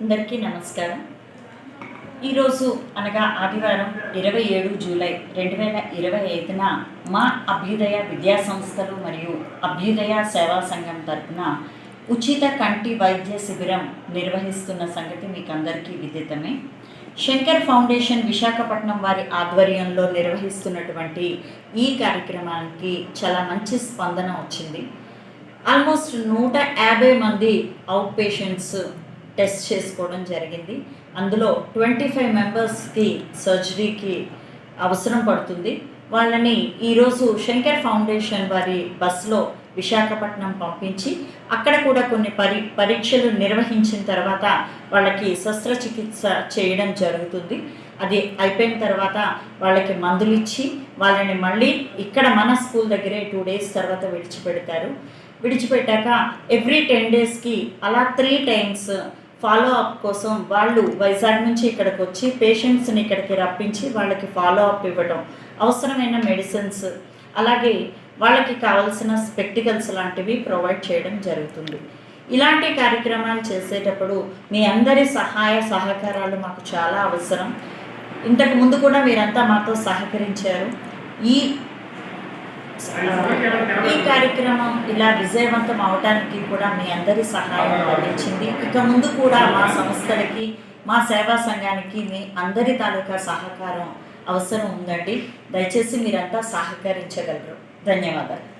అందరికీ నమస్కారం. ఈరోజు అనగా ఆదివారం ఇరవై ఏడు జూలై రెండు వేల ఇరవై ఐదున మా అభ్యుదయ విద్యా సంస్థలు మరియు అభ్యుదయ సేవా సంఘం తరపున ఉచిత కంటి వైద్య శిబిరం నిర్వహిస్తున్న సంగతి మీకు అందరికీ విదితమే. శంకర్ ఫౌండేషన్ విశాఖపట్నం వారి ఆధ్వర్యంలో నిర్వహిస్తున్నటువంటి ఈ కార్యక్రమానికి చాలా మంచి స్పందన వచ్చింది. ఆల్మోస్ట్ నూట యాభై మంది అవుట్ పేషెంట్స్ టెస్ట్ చేసుకోవడం జరిగింది. అందులో ట్వంటీ ఫైవ్ మెంబర్స్కి సర్జరీకి అవసరం పడుతుంది. వాళ్ళని ఈరోజు శంకర్ ఫౌండేషన్ వారి బస్సులో విశాఖపట్నం పంపించి అక్కడ కూడా కొన్ని పరి పరీక్షలు నిర్వహించిన తర్వాత వాళ్ళకి శస్త్రచికిత్స చేయడం జరుగుతుంది. అది అయిపోయిన తర్వాత వాళ్ళకి మందులు ఇచ్చి వాళ్ళని మళ్ళీ ఇక్కడ మన స్కూల్ దగ్గరే టూ డేస్ తర్వాత విడిచిపెడతారు. విడిచిపెట్టాక ఎవ్రీ టెన్ డేస్కి అలా త్రీ టైమ్స్ ఫాలో అప్ కోసం వాళ్ళు వైజాగ్ నుంచి ఇక్కడికి వచ్చి పేషెంట్స్ని ఇక్కడికి రప్పించి వాళ్ళకి ఫాలో అప్ ఇవ్వడం అవసరమైన మెడిసిన్స్ అలాగే వాళ్ళకి కావాల్సిన స్పెక్టికల్స్ లాంటివి ప్రొవైడ్ చేయడం జరుగుతుంది. ఇలాంటి కార్యక్రమాలు చేసేటప్పుడు మీ అందరి సహాయ సహకారాలు మాకు చాలా అవసరం. ఇంతకు ముందు కూడా మీరంతా మాతో సహకరించారు. ఈ ఈ కార్యక్రమం ఇలా విజయవంతం అవడానికి కూడా మీ అందరి సహాయం అందించింది ఇక ముందు కూడా మా సంస్థలకి మా సేవా సంఘానికి మీ అందరి తాలూకా సహకారం అవసరం ఉందండి. దయచేసి మీరంతా సహకరించగలరు. ధన్యవాదాలు.